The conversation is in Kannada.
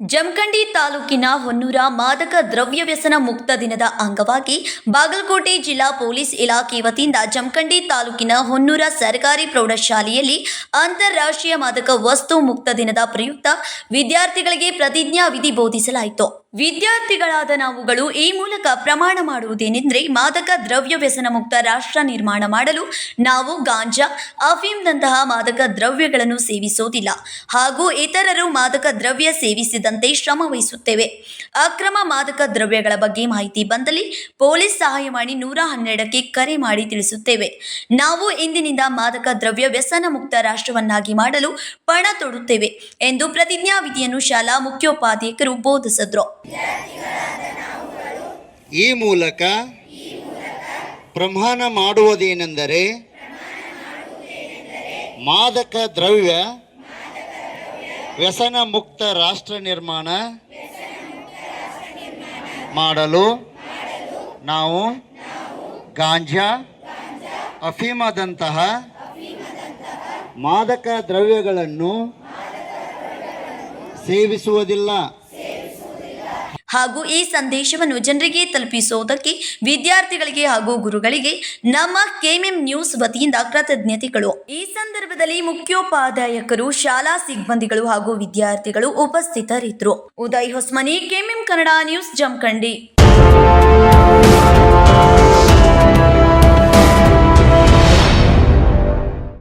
ಜಮಖಂಡಿ ತಾಲೂಕಿನ ಹೊನ್ನೂರ ಮಾದಕ ದ್ರವ್ಯ ವ್ಯಸನ ಮುಕ್ತ ದಿನದ ಅಂಗವಾಗಿ ಬಾಗಲಕೋಟೆ ಜಿಲ್ಲಾ ಪೊಲೀಸ್ ಇಲಾಖೆ ವತಿಯಿಂದ ಜಮಖಂಡಿ ತಾಲೂಕಿನ ಹೊನ್ನೂರ ಸರ್ಕಾರಿ ಪ್ರೌಢಶಾಲೆಯಲ್ಲಿ ಅಂತಾರಾಷ್ಟ್ರೀಯ ಮಾದಕ ವಸ್ತು ಮುಕ್ತ ದಿನದ ಪ್ರಯುಕ್ತ ವಿದ್ಯಾರ್ಥಿಗಳಿಗೆ ಪ್ರತಿಜ್ಞಾ ವಿಧಿ ಬೋಧಿಸಲಾಯಿತು. ವಿದ್ಯಾರ್ಥಿಗಳಾದ ನಾವುಗಳು ಈ ಮೂಲಕ ಪ್ರಮಾಣ ಮಾಡುವುದೇನೆಂದರೆ ಮಾದಕ ದ್ರವ್ಯ ವ್ಯಸನ ಮುಕ್ತ ರಾಷ್ಟ್ರ ನಿರ್ಮಾಣ ಮಾಡಲು ನಾವು ಗಾಂಜಾ, ಅಫೀಮ್ನಂತಹ ಮಾದಕ ದ್ರವ್ಯಗಳನ್ನು ಸೇವಿಸೋದಿಲ್ಲ. ಹಾಗೂ ಇತರರು ಮಾದಕ ದ್ರವ್ಯ ಸೇವಿಸಿದಂತೆ ಶ್ರಮ ವಹಿಸುತ್ತೇವೆ. ಅಕ್ರಮ ಮಾದಕ ದ್ರವ್ಯಗಳ ಬಗ್ಗೆ ಮಾಹಿತಿ ಬಂದಲ್ಲಿ ಪೊಲೀಸ್ ಸಹಾಯವಾಣಿ ನೂರ ಹನ್ನೆರಡಕ್ಕೆ ಕರೆ ಮಾಡಿ ತಿಳಿಸುತ್ತೇವೆ. ನಾವು ಇಂದಿನಿಂದ ಮಾದಕ ದ್ರವ್ಯ ವ್ಯಸನ ಮುಕ್ತ ರಾಷ್ಟ್ರವನ್ನಾಗಿ ಮಾಡಲು ಪಣ ತೊಡುತ್ತೇವೆ ಎಂದು ಪ್ರತಿಜ್ಞಾವಿಧಿಯನ್ನು ಶಾಲಾ ಮುಖ್ಯೋಪಾಧ್ಯಾಯಕರು ಬೋಧಿಸಿದ್ರು. ಈ ಮೂಲಕ ಪ್ರಮಾಣ ಮಾಡುವುದೇನೆಂದರೆ ಮಾದಕ ದ್ರವ್ಯ ವ್ಯಸನ ಮುಕ್ತ ರಾಷ್ಟ್ರ ನಿರ್ಮಾಣ ಮಾಡಲು ನಾವು ಗಾಂಜಾ, ಅಫೀಮದಂತಹ ಮಾದಕ ದ್ರವ್ಯಗಳನ್ನು ಸೇವಿಸುವುದಿಲ್ಲ. ಹಾಗೂ ಈ ಸಂದೇಶವನ್ನು ಜನರಿಗೆ ತಲುಪಿಸುವುದಕ್ಕೆ ವಿದ್ಯಾರ್ಥಿಗಳಿಗೆ ಹಾಗೂ ಗುರುಗಳಿಗೆ ನಮ್ಮ ಕೆಎಂಎಂ ನ್ಯೂಸ್ ವತಿಯಿಂದ ಕೃತಜ್ಞತೆಗಳು. ಈ ಸಂದರ್ಭದಲ್ಲಿ ಮುಖ್ಯೋಪಾಧ್ಯಾಯಕರು, ಶಾಲಾ ಸಿಬ್ಬಂದಿಗಳು ಹಾಗೂ ವಿದ್ಯಾರ್ಥಿಗಳು ಉಪಸ್ಥಿತರಿದ್ದರು. Uday Hosmani, KMM Kannada news, Jamkhandi.